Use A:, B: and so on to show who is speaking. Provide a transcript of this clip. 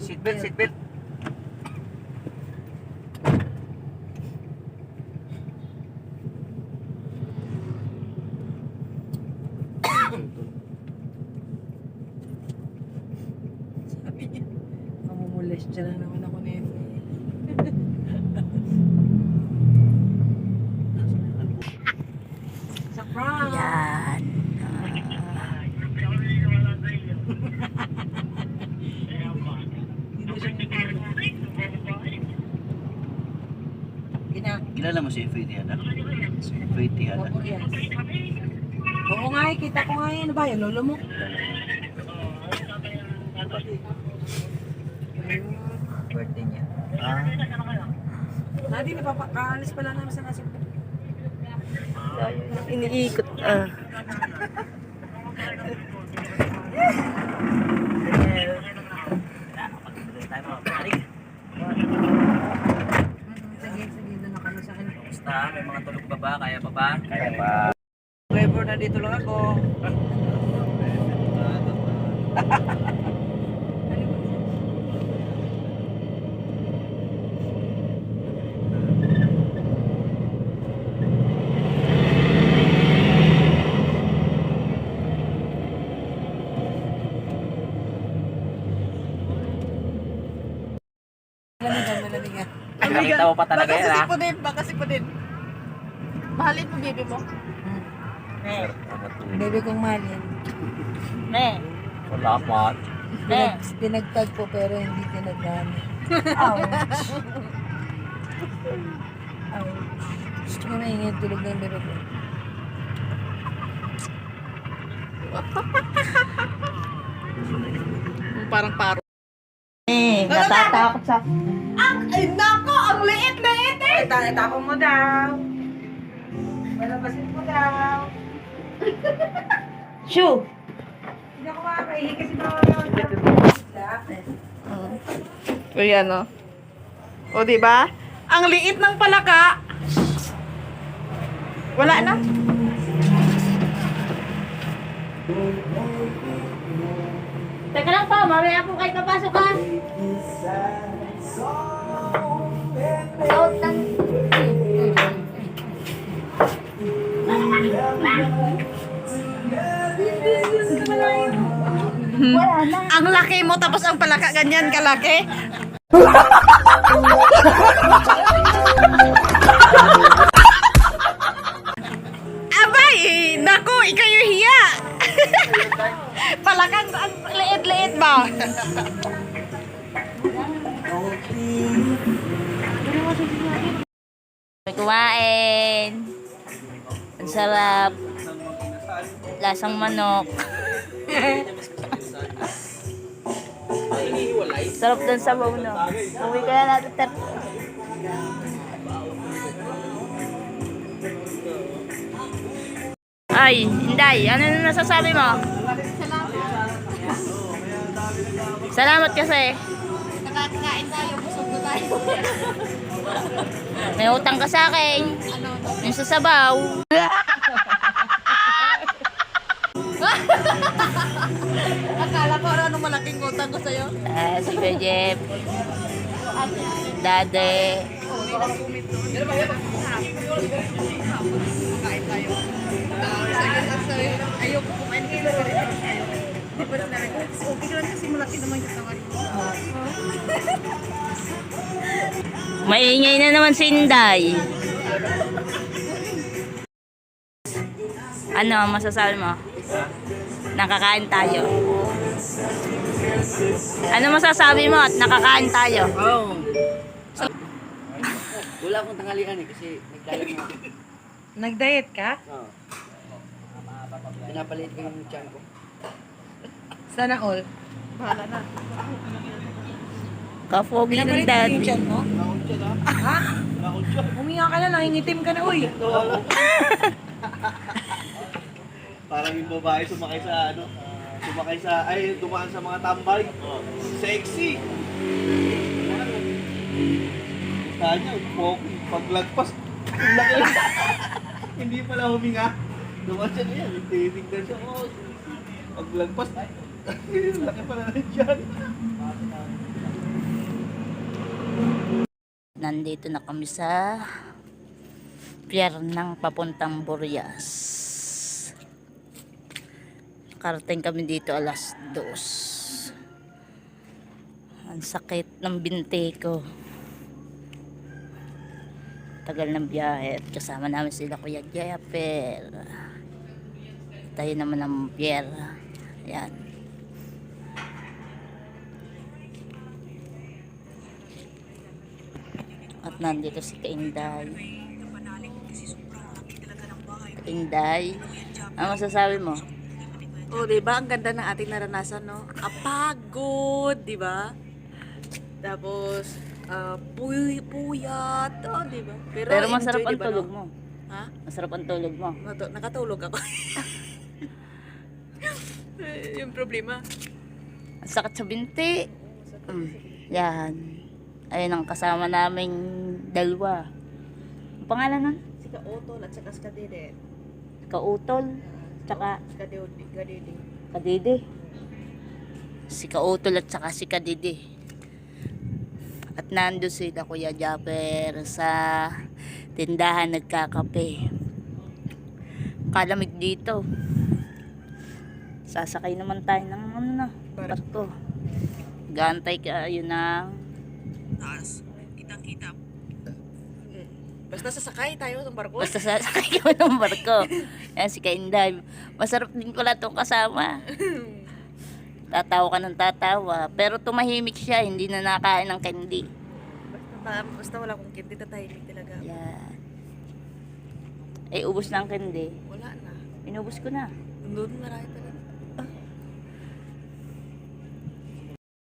A: seatbelt, seatbelt.
B: Sabi niya, mamumulestya na naman ako nito. Sa prank!
C: Yan.
B: Dito siya Gina,
A: Kilala mo si Faith Yada? Si Faith Yada.
B: Opo, yes. Oo nga, eh, kita ko nga yan. Ano ba yan? Lolo mo?
A: Birthday niya. Ah,
B: Nadi, napapakaalis pala namin sa nasa
C: Iniikot. Ah.
B: Sige, sige, doon na kami sa akin.
A: Basta, may mga tulog pa ba? Kaya pa ba? Kaya pa. Driver na dito lang ako.
B: Ah, ah.
A: Nakita mo pa talaga yan ha?
C: baka si din. Mahalin mo, baby mo.
A: To?
B: Baby kong mahal yan.
C: Ne.
A: Salamat.
B: Pinag, pinagtag po pero hindi tinagamit. Ouch! Ouch. Gusto ko na ingay tulog ng bebe ko.
C: Parang paro. Eh, natatakot sa... Ang, ay nako, ang liit-liit eh!
B: Tapon mo daw. Malabasin mo daw.
C: Shoo!
B: Hindi ako makakaihi kasi mga
C: O yan o. O diba? Ang liit ng palaka. Wala na.
D: Teka lang pa, mamaya po kayo papasok ha. Out ng...
C: Ang laki mo tapos ang palaka ganyan kalaki. Abay, naku, ikaw yung hiya. Palakang ang liit-liit ba?
D: May kumain. Ang sarap. Lasang manok. sarap dun sa baw no. Uwi ka na natin. Ter- Ay, Inday, ano na nasasabi mo? Salamat kasi.
C: Nakakain tayo, busog na tayo.
D: May utang ka sa akin. Yung sa sabaw.
C: Akala ko ano malaking utang ko sa'yo.
D: Ah, si Kuya Jeff. Dade.
C: Ayoko kumain kayo na rin. Okay lang kasi malaki naman yung tawari ko.
D: Maingay na naman si Inday. Ano ang masasabi mo? Nakakain tayo. Ano masasabi mo at nakakain tayo?
A: Oh. Wala akong tanghalian eh kasi mo.
B: Nag-diet ka?
A: Oo. Pinapalit ko yung tiyan ko.
B: Sana all.
C: Bahala na.
D: Kapogi ng
B: Pinapalit mo yung tiyan mo? Ha? Huminga ka na, nangingitim ka na, uy.
E: Parang yung babae sumakay sa ano, sumakay sa, ay, dumaan sa mga tambay. Sexy! Kanya, pogi, paglagpas, ang laki. Hindi pala huminga. Dumaan siya niya, titignan siya, oh. Paglagpas, laki pala na dyan.
D: Nandito na kami sa pier ng papuntang Burias. Karating kami dito alas dos. Ang sakit ng binte ko. Tagal ng biyahe kasama namin sila Kuya Jepper. Tayo naman ng pier. Ayan. At nandito si Kainday. Kainday. Ano masasabi mo?
F: Oh, di ba? Ang ganda ng ating naranasan, no? Apagod, di ba? Tapos, ah, puy, puyat, oh, di ba?
D: Pero masarap
F: enjoy,
D: ang
F: di ba,
D: tulog
F: no?
D: mo.
F: Ha?
D: Masarap ang tulog mo.
F: Natu- nakatulog ako. yung problema.
D: Ang sakit sa binti. Mm, yan. Ayun ang kasama naming dalawa. Ang pangalan nun?
F: Si Ka-Otol at saka si Kadede.
D: Kautol. Tsaka
F: Si Kadede. Kadede.
D: Kadidi. Si Kautol at saka si Kadidi. At nando sila Kuya Japper sa tindahan nagkakape. Kalamig dito. Sasakay naman tayo ng ano na, barko. Gantay kayo ng
F: Taas. Basta sasakay tayo ng barko.
D: basta sasakay ko ng barko. Yan si Kainday. Masarap din pala itong kasama. Tatawa ka ng tatawa. Pero tumahimik siya, hindi na nakain ng candy.
F: Basta, basta wala kong kinti, tatahimik talaga.
D: Yan. Eh, ubos na ang candy.
F: Wala na.
D: Inubos ko na.
F: Doon marami talaga.